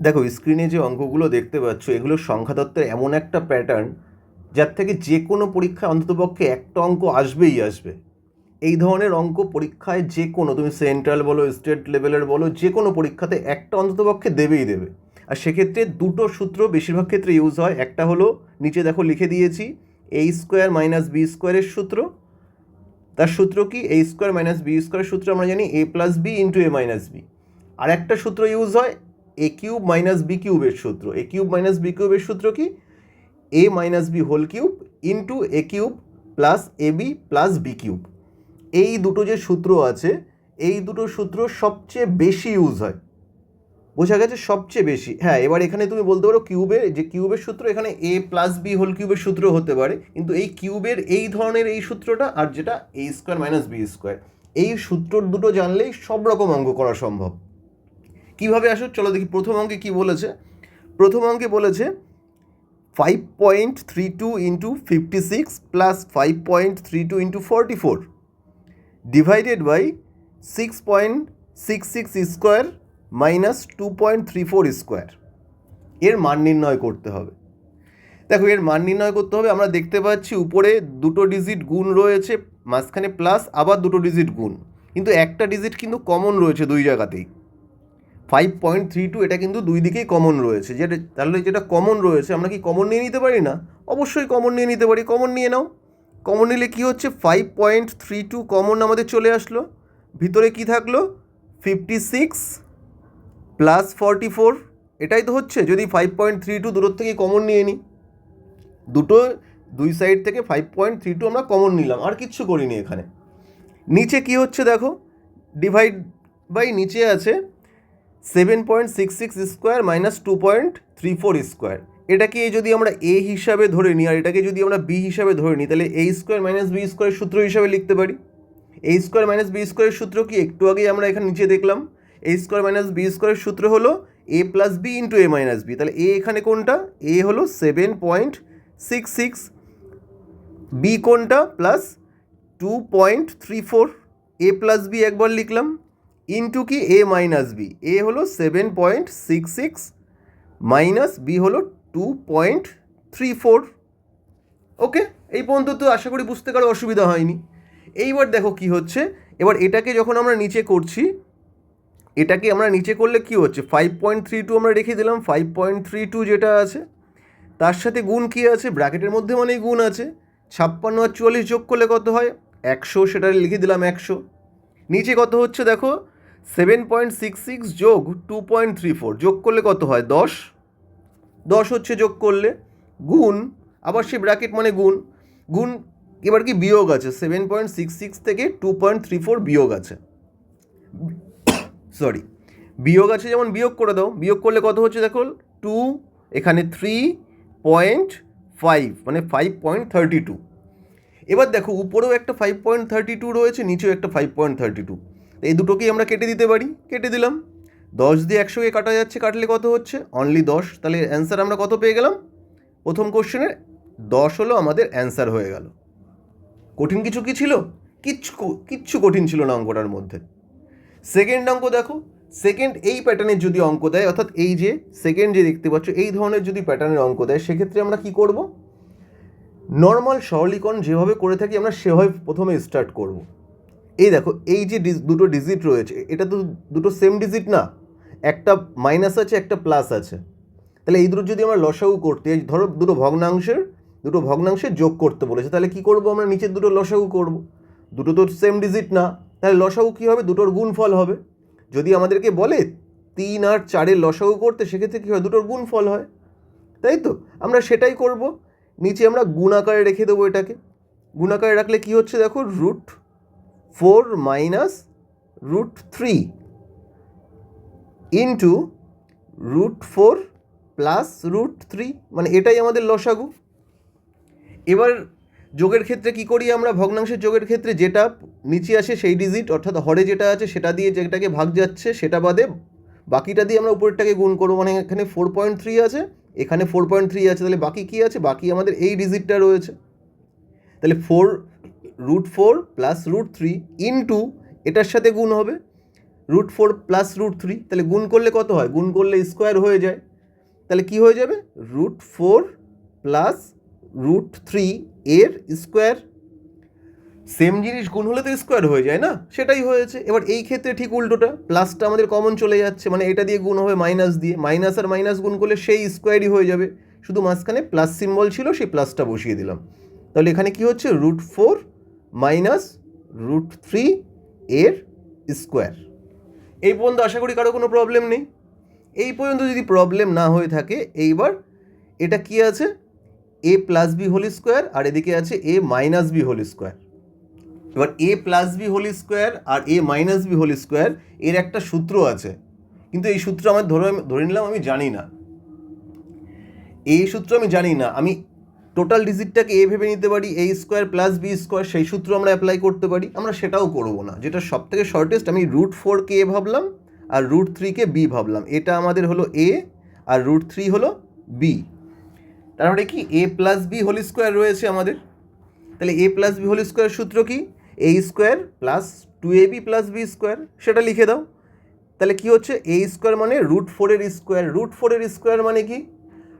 দেখো স্ক্রিনে যে অঙ্কগুলো দেখতে পাচ্ছ এগুলো সংখ্যাতত্ত্বের এমন একটা প্যাটার্ন যার থেকে যে কোনো পরীক্ষায় অন্ততপক্ষে একটা অঙ্ক আসবেই আসবে। এই ধরনের অঙ্ক পরীক্ষায় যে কোনো, তুমি সেন্ট্রাল বলো স্টেট লেভেলের বলো, যে কোনো পরীক্ষাতে একটা অন্ততপক্ষে দেবেই দেবে। আর সেক্ষেত্রে দুটো সূত্র বেশিরভাগ ক্ষেত্রে ইউজ হয়। একটা হলো, নিচে দেখো লিখে দিয়েছি এ স্কোয়ার মাইনাস বি স্কোয়ারের সূত্র। তার সূত্র কি? এ স্কোয়ার মাইনাস বি স্কোয়ারের সূত্র আমরা জানি A plus B into A minus B আর একটা সূত্র ইউজ হয় এ কিউব মাইনাস বি কিউবের সূত্র। এ কিউব মাইনাস বি কিউবের সূত্র কি? A minus B whole cube into A cube plus A B plus B cube এই দুটো যে সূত্র আছে, এই দুটো সূত্র সবচেয়ে বেশি ইউজ হয়। বোঝা গেছে সবচেয়ে বেশি। হ্যাঁ এবার এখানে তুমি বলতে পারো কিউবের যে কিউবের সূত্র এখানে এ প্লাস বি হোল কিউবের সূত্র হতে পারে। কিন্তু এই কিউবের এই ধরনের এই সূত্রটা আর যেটা A square minus B square এই সূত্র দুটো জানলেই সব রকম অঙ্ক করা সম্ভব। কীভাবে আসো? চলো দেখি প্রথম অঙ্কে কি বলেছে। প্রথম অঙ্কে বলেছে five point three two into fifty six plus five point three two into forty four divided by six point six six square minus two point three four square এর মান নির্ণয় করতে হবে। দেখো, এর মান নির্ণয় করতে হবে। আমরা দেখতে পাচ্ছি উপরে দুটো ডিজিট গুণ রয়েছে, মাঝখানে প্লাস আবার দুটো ডিজিট গুণ। কিন্তু একটা ডিজিট কিন্তু কমন রয়েছে দুই জায়গাতেই। ফাইভ পয়েন্ট থ্রি টু এটা কিন্তু দুই দিকেই কমন রয়েছে। যেটা, তাহলে যেটা কমন রয়েছে, আমরা কি কমন নিয়ে নিতে পারি না? অবশ্যই কমন নিয়ে নিতে পারি। কমন নিয়ে নাও। কমন নিলে কী হচ্ছে? Five point three two common আমাদের চলে আসলো। ভিতরে কি থাকল? Fifty six plus forty four এটাই তো হচ্ছে। যদি ফাইভ পয়েন্ট থ্রি টু দূরের থেকে কমন নিয়ে নিই দুটো, দুই সাইড থেকে ফাইভ পয়েন্ট থ্রি টু আমরা কমন নিলাম। আর কিচ্ছু করিনি এখানে। নিচে কি হচ্ছে দেখো? ডিভাইড বাই নিচে আছে seven point six six square minus two point three four square এটাকে যদি আমরা এ হিসাবে ধরে নিই, আর এটাকে যদি আমরা বি হিসাবে ধরে নিই, তাহলে এ স্কোয়ার মাইনাস বি স্কোয়ারের সূত্র হিসাবে লিখতে পারি। এ স্কোয়ার মাইনাস বি স্কোয়ারের সূত্র কি? একটু আগেই আমরা এখানে নিচে দেখলাম। এ স্কোয়ার মাইনাস বি স্কোয়ারের সূত্র হলো A plus B into A minus B তাহলে এ এখানে কোনটা? এ হলো seven point six six B কোনটা? Plus two point three four A plus B একবার লিখলাম। ইন্টু কি? এ মাইনাস বি এ হলো seven point six six minus B হলো two point three four okay এই পর্যন্ত তো আশা করি বুঝতে কারও অসুবিধা হয়নি। এইবার দেখো কি হচ্ছে। এবার এটাকে যখন আমরা নিচে করছি, এটাকে আমরা নিচে করলে কি হচ্ছে? ফাইভ পয়েন্ট থ্রি টু আমরা রেখে দিলাম। ফাইভ পয়েন্ট থ্রি টু যেটা আছে, তার সাথে গুণ কী আছে? ব্র্যাকেটের মধ্যে মানেই গুণ আছে। ছাপ্পান্ন আর চুয়াল্লিশ যোগ করলে কত হয়? একশো, সেটা লিখে দিলাম একশো। নিচে কত হচ্ছে দেখো? সেভেন পয়েন্ট সিক্স সিক্স যোগ টু পয়েন্ট থ্রি ফোর যোগ করলে কত হয়? দশ। দশ হচ্ছে যোগ করলে গুণ, আবার সে ব্র্যাকেট মানে গুণ। গুণ এবার কি বিয়োগ আছে? সেভেন পয়েন্ট সিক্স সিক্স থেকে টু পয়েন্ট থ্রি ফোর বিয়োগ আছে। সরি বিয়োগ আছে যেমন বিয়োগ করে দাও। বিয়োগ করলে কত হচ্ছে দেখো? টু এখানে থ্রি পয়েন্ট ফাইভ মানে ফাইভ পয়েন্ট থার্টি টু এবার দেখো, উপরেও একটা ফাইভ পয়েন্ট থার্টি টু রয়েছে, নিচেও একটা ফাইভ পয়েন্ট থার্টি টু এই দুটোকেই আমরা কেটে দিতে পারি, কেটে দিলাম। দশ দিয়ে একশোকে কাটা যাচ্ছে, কাটলে কত হচ্ছে? অনলি দশ। তাহলে অ্যান্সার আমরা কত পেয়ে গেলাম? প্রথম কোশ্চেনের দশ হলো আমাদের অ্যান্সার হয়ে গেল। কঠিন কিছু কি ছিল? কিচ্ছু কিচ্ছু কঠিন ছিল না অঙ্কটার মধ্যে। সেকেন্ড অঙ্ক দেখো। সেকেন্ড এই প্যাটার্নের যদি অঙ্ক দেয়, অর্থাৎ এই যে সেকেন্ড যে দেখতে পাচ্ছ, এই ধরনের যদি প্যাটার্নের অঙ্ক দেয়, সেক্ষেত্রে আমরা কি করব? নর্মাল সরলীকরণ যেভাবে করে থাকি, আমরা সেভাবে প্রথমে স্টার্ট করব। এই দেখো, এই যে দুটো ডিজিট রয়েছে, এটা তো দুটো সেম ডিজিট না। একটা মাইনাস আছে, একটা প্লাস আছে। তাহলে এই দুটো যদি আমরা লসাগু করতে ধরো দুটো ভগ্নাংশের দুটো ভগ্নাংশের যোগ করতে বলেছে, তাহলে কি করব আমরা? নিচের দুটো লসাগু করব। দুটো তো সেম ডিজিট না, তাহলে লসাগু কী হবে? দুটোর গুণফল হবে। যদি আমাদেরকে বলে তিন আর চারের লসাগু করতে, সেক্ষেত্রে কী হয়? দুটোর গুণফল হয়। তাই তো? আমরা সেটাই করব। নিচে আমরা গুণ আকারে রেখে দেবো এটাকে। গুণ আকারে রাখলে কী হচ্ছে? দেখো root four minus root three into root four plus root three মানে এটাই আমাদের লসাগু। এবার যোগের ক্ষেত্রে কি করি আমরা? ভগ্নাংশের যোগের ক্ষেত্রে যেটা নিচে আসে সেই ডিজিট অর্থাৎ হরে যেটা আছে সেটা দিয়ে যেটাকে ভাগ যাচ্ছে সেটা বাদে বাকিটা দিয়ে আমরা উপরেরটাকে গুণ করব। মানে এখানে ফোর পয়েন্ট থ্রি আছে, এখানে ফোর পয়েন্ট থ্রি আছে, তাহলে বাকি কী আছে? বাকি আমাদের এই ডিজিটটা রয়েছে। তাহলে four root four plus root three into এটার সাথে গুণ হবে। Root four plus root three তাহলে গুণ করলে কত হয়? গুণ করলে স্কোয়ার হয়ে যায়। তাহলে কি হয়ে যাবে? Root four plus root three এর স্কোয়ার সেম জিনিস গুণ হলে তো স্কোয়ার হয়ে যায় না? সেটাই হয়েছে। এবার এই ক্ষেত্রে ঠিক উল্টোটা। প্লাসটা আমাদের কমন চলে যাচ্ছে। মানে এটা দিয়ে গুণ হবে মাইনাস দিয়ে। মাইনাস আর মাইনাস গুণ করলে সেই স্কোয়ারই হয়ে যাবে। শুধু মাঝখানে প্লাস সিম্বল ছিল, সেই প্লাসটা বসিয়ে দিলাম। তাহলে এখানে কি হচ্ছে? Root four minus root three এর স্কোয়ার। এই পর্যন্ত আশা করি কারও কোনো প্রবলেম নেই। এই পর্যন্ত যদি প্রবলেম না হয়ে থাকে, এইবার এটা কি আছে? A plus B whole square আর এদিকে আছে A minus B whole square. এবার A plus B whole square R A minus B whole square এর একটা সূত্র আছে। কিন্তু এই সূত্র আমার ধরে ধরে নিলাম আমি জানি না। এই সূত্র আমি জানি না। আমি টোটাল ডিজিটটাকে এ ভেবে নিতে পারি, A square plus B square, সেই সূত্র আমরা অ্যাপ্লাই করতে পারি। আমরা সেটাও করব না। যেটা সব থেকে শর্টেস্ট আমি রুট ফোরকে এ ভাবলাম আর রুট থ্রিকে বি ভাবলাম। এটা আমাদের হলো এ আর রুট থ্রি হলো বি তারপরে কি? A plus B whole square রয়েছে আমাদের। তাহলে A plus B whole square সূত্র কি? A square plus two A B plus B square সেটা লিখে দাও। তাহলে কি হচ্ছে? এ স্কোয়ার মানে রুট ফোরের স্কোয়ার রুট ফোরের স্কোয়ার মানে কি?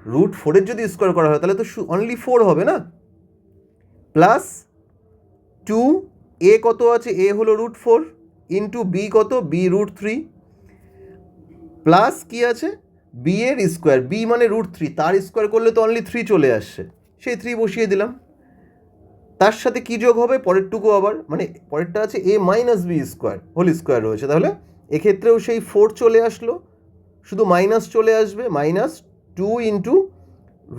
রুট ফোরের যদি স্কোয়ার করা হয়, তাহলে তো অনলি ফোর হবে না? প্লাস টু এ কত আছে? এ হলো রুট ফোর ইন্টু বি কত? বি রুট থ্রি প্লাস কী আছে? বি এর স্কোয়ার বি মানে রুট থ্রি তার স্কোয়ার করলে তো অনলি থ্রি চলে আসছে। সেই থ্রি বসিয়ে দিলাম। তার সাথে কী যোগ হবে? পরেরটুকু আবার মানে পরেরটা আছে A minus B square whole square রয়েছে। তাহলে এক্ষেত্রেও সেই ফোর চলে আসলো। শুধু মাইনাস চলে আসবে minus two into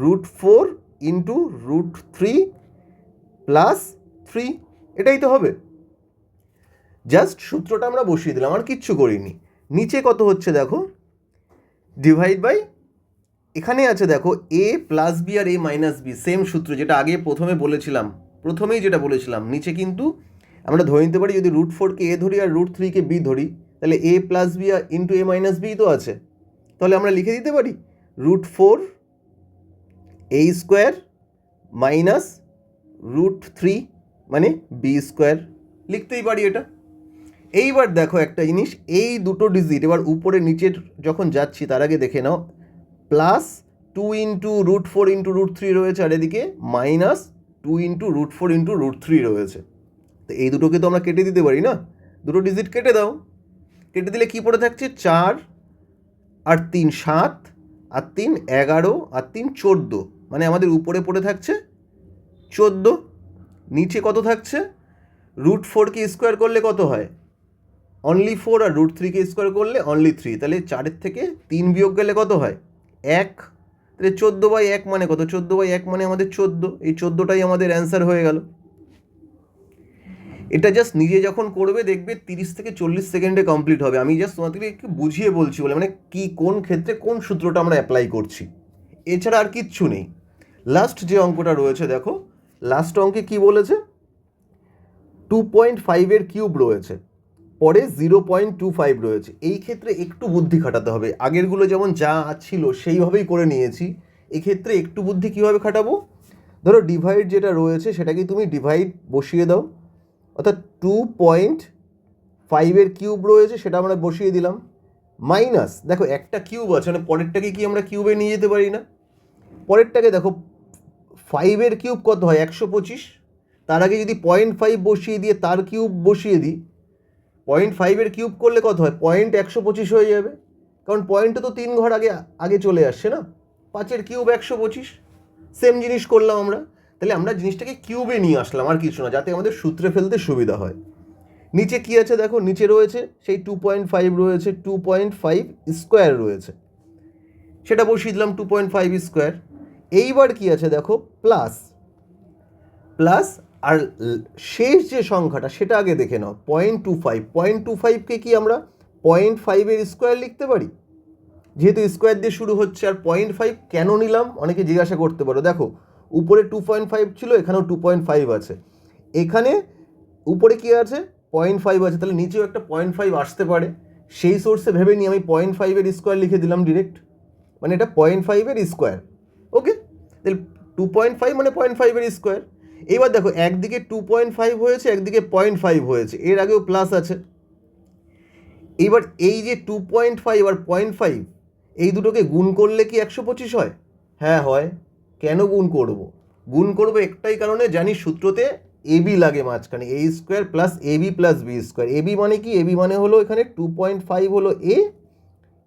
root four into root three plus three, এটাই তো হবে। জাস্ট সূত্রটা আমরা বসিয়ে দিলাম, আর কিচ্ছু করিনি। নিচে কত হচ্ছে দেখো? ডিভাইড বাই এখানে আছে দেখো এ প্লাস বি আর এ মাইনাস বি সেম সূত্র যেটা আগে প্রথমে বলেছিলাম। প্রথমেই যেটা বলেছিলাম, নিচে কিন্তু আমরা ধরে নিতে পারি যদি রুট ফোরকে এ ধরি আর রুট থ্রিকে বি ধরি, তাহলে এ প্লাস বি আর ইন্টু এ মাইনাস বি তো আছে। তাহলে আমরা লিখে দিতে পারি? Root four A square minus root three মানে বি স্কোয়ার লিখতেই পারি এটা। এইবার দেখো একটা জিনিস, এই দুটো ডিজিট এবার উপরে নিচের যখন যাচ্ছি, তার আগে দেখে নাও plus two into root four into root three রয়েছে, আর এদিকে minus two into root four into root three রয়েছে। তো এই দুটোকে তো আমরা কেটে দিতে পারি না? দুটো ডিজিট কেটে দাও। কেটে দিলে কী পড়ে থাকছে? চার আর তিন, সাত। আর তিন এগারো আর তিন চোদ্দ। মানে আমাদের উপরে পড়ে থাকছে চোদ্দ, নিচে কত থাকছে? রুট ফোরকে স্কোয়ার করলে কত হয়? অনলি ফোর আর রুট থ্রিকে স্কোয়ার করলে অনলি থ্রি তাহলে চারের থেকে তিন বিয়োগ গেলে কত হয়? এক। তাহলে চোদ্দ বাই এক মানে কত? চোদ্দ বাই এক মানে আমাদের চোদ্দ। এই চোদ্দোটাই আমাদের অ্যান্সার হয়ে গেল। এটা জাস্ট নিজে যখন করবে, দেখবে তিরিশ থেকে চল্লিশ সেকেন্ডে কমপ্লিট হবে। আমি জাস্ট তোমাদেরকে একটু বুঝিয়ে বলছি বলে মানে কি, কোন ক্ষেত্রে কোন সূত্রটা আমরা অ্যাপ্লাই করছি? এছাড়া আর কিচ্ছু নেই। লাস্ট যে অঙ্কটা রয়েছে, দেখো লাস্ট অঙ্কে কি বলেছে? টু পয়েন্ট ফাইভের কিউব রয়েছে, পরে জিরো পয়েন্ট টু ফাইভ রয়েছে। এই ক্ষেত্রে একটু বুদ্ধি খাটাতে হবে। আগেরগুলো যেমন যা ছিল, সেইভাবেই করে নিয়েছি। এক্ষেত্রে একটু বুদ্ধি কীভাবে খাটাবো? ধরো ডিভাইড যেটা রয়েছে, সেটাকে তুমি ডিভাইড বসিয়ে দাও। অর্থাৎ টু পয়েন্ট ফাইভের কিউব রয়েছে, সেটা আমরা বসিয়ে দিলাম। মাইনাস দেখো একটা কিউব আছে মানে পরেরটাকে কি আমরা কিউবে নিয়ে যেতে পারি না? পরেরটাকে দেখো ফাইভের কিউব কত হয়? একশো পঁচিশ। তার আগে যদি পয়েন্ট ফাইভ বসিয়ে দিয়ে তার কিউব বসিয়ে দিই পয়েন্ট ফাইভের কিউব করলে কত হয়? পয়েন্ট একশো পঁচিশ হয়ে যাবে। কারণ পয়েন্টে তো তিন ঘর আগে আগে চলে আসছে না? পাঁচের কিউব একশো পঁচিশ। সেম জিনিস করলাম আমরা। তাহলে আমরা জিনিসটাকে কিউবে নিয়ে আসলাম, আর কিছু না, যাতে আমাদের সূত্রে ফেলতে সুবিধা হয়। নিচে কি আছে দেখো? নিচে রয়েছে, সেই টু পয়েন্ট ফাইভ রয়েছে টু পয়েন্ট ফাইভ স্কোয়ার রয়েছে। সেটা বসিয়ে দিলাম টু পয়েন্ট ফাইভ স্কোয়ার এইবার কি আছে দেখো? প্লাস প্লাস আর শেষ যে সংখ্যাটা, সেটা আগে দেখে নাও point two five point two ফাইভকে কি আমরা? পয়েন্ট ফাইভের স্কোয়ার লিখতে পারি? যেহেতু স্কোয়ার দিয়ে শুরু হচ্ছে, আর পয়েন্ট ফাইভ কেন নিলাম? অনেকে জিজ্ঞাসা করতে পারো। দেখো উপরে টু পয়েন্ট ফাইভ ছিল এখানেও টু পয়েন্ট ফাইভ আছে এখানে উপরে কি আছে পয়েন্ট ফাইভ আছে তাহলে নিচেও একটা পয়েন্ট ফাইভ আসতে পারে সেই সোর্সে ভেবে নিয়ে আমি পয়েন্ট ফাইভের স্কোয়ার লিখে দিলাম ডিরেক্ট মানে এটা পয়েন্ট ফাইভের স্কোয়ার ওকে তাহলে টু পয়েন্ট ফাইভ মানে পয়েন্ট ফাইভের স্কোয়ার এইবার দেখো একদিকে টু পয়েন্ট ফাইভ হয়েছে একদিকে পয়েন্ট ফাইভ হয়েছে এর আগেও প্লাস আছে এইবার এই যে টু পয়েন্ট ফাইভ আর পয়েন্ট ফাইভ এই দুটোকে গুণ করলে কি একশো পঁচিশ হয় হ্যাঁ হয় কেন গুণ করব? গুণ করব একটাই কারণে জানি সূত্রতে এবি লাগে মাঝখানে, A square plus A B plus B square. A B মানে কি? এবি মানে হলো এখানে টু পয়েন্ট ফাইভ হলো এ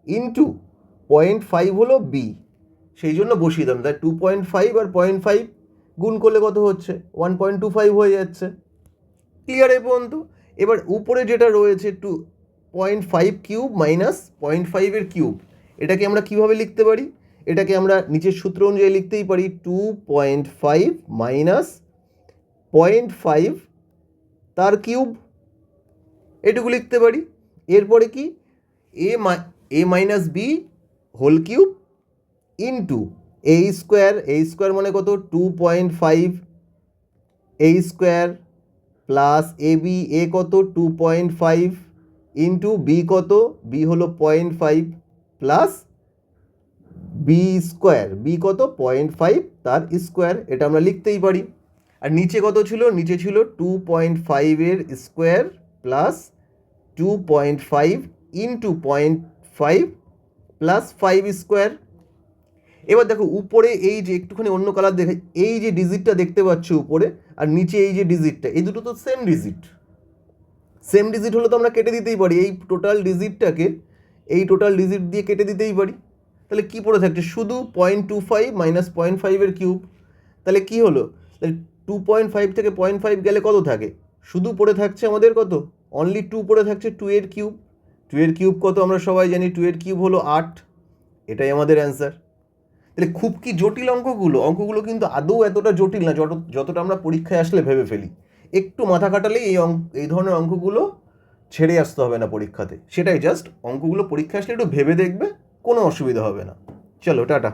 ইন্টু পয়েন্ট ফাইভ হলো বি। সেই জন্য বসিয়ে দিলাম। তাই টু পয়েন্ট ফাইভ আর পয়েন্ট ফাইভ গুণ করলে কত হচ্ছে? ওয়ান পয়েন্ট টু ফাইভ হয়ে যাচ্ছে। ক্লিয়ার এ পর্যন্ত? এবার উপরে যেটা রয়েছে two point five cube minus point ফাইভের কিউব, এটাকে আমরা কীভাবে লিখতে পারি? এটাকে আমরা নিচের সূত্র অনুযায়ী লিখতেই পারি two point five minus point five তার কিউব। এটুকু লিখতে পারি। এরপরে কি? A A minus B whole cube into A square A square মানে কত? Two point five A square plus A B A কত? Two point five into B কত? বি হলো point five plus B square B কত? Point five তার square এটা আমরা লিখতেই পারি। আর নিচে কত ছিল? নিচে ছিল টু পয়েন্ট ফাইভের square plus two point five into point five plus five square এবার দেখো, উপরে এই যে একটুখানি অন্য কালার দেখে, এই যে ডিজিটটা দেখতে পাচ্ছ উপরে, আর নিচে এই যে ডিজিটটা এই দুটো তো সেম ডিজিট সেম ডিজিট হলে তো আমরা কেটে দিতেই পারি, এই টোটাল ডিজিটটাকে এই টোটাল ডিজিট দিয়ে কেটে দিতেই পারি। তাহলে কী পড়ে থাকছে? শুধু point two five minus point ফাইভের কিউব তাহলে কী হলো? তাহলে টু পয়েন্ট ফাইভ থেকে পয়েন্ট ফাইভ গেলে কত থাকে? শুধু পড়ে থাকছে আমাদের কত? অনলি টু পড়ে থাকছে টু এর কিউব টু এর কিউব কত আমরা সবাই জানি? টু এর কিউব হলো আট। এটাই আমাদের অ্যান্সার তাহলে খুব কি জটিল অঙ্কগুলো? অঙ্কগুলো কিন্তু আদৌ এতটা জটিল না, যত যতটা আমরা পরীক্ষায় আসলে ভেবে ফেলি। একটু মাথা কাটালেই এই অঙ্ক এই ধরনের অঙ্কগুলো ছেড়ে আসতে হবে না পরীক্ষাতে। সেটাই জাস্ট অঙ্কগুলো পরীক্ষা আসলে একটু ভেবে দেখবে। কোনো অসুবিধা হবে না। চলো টাটা।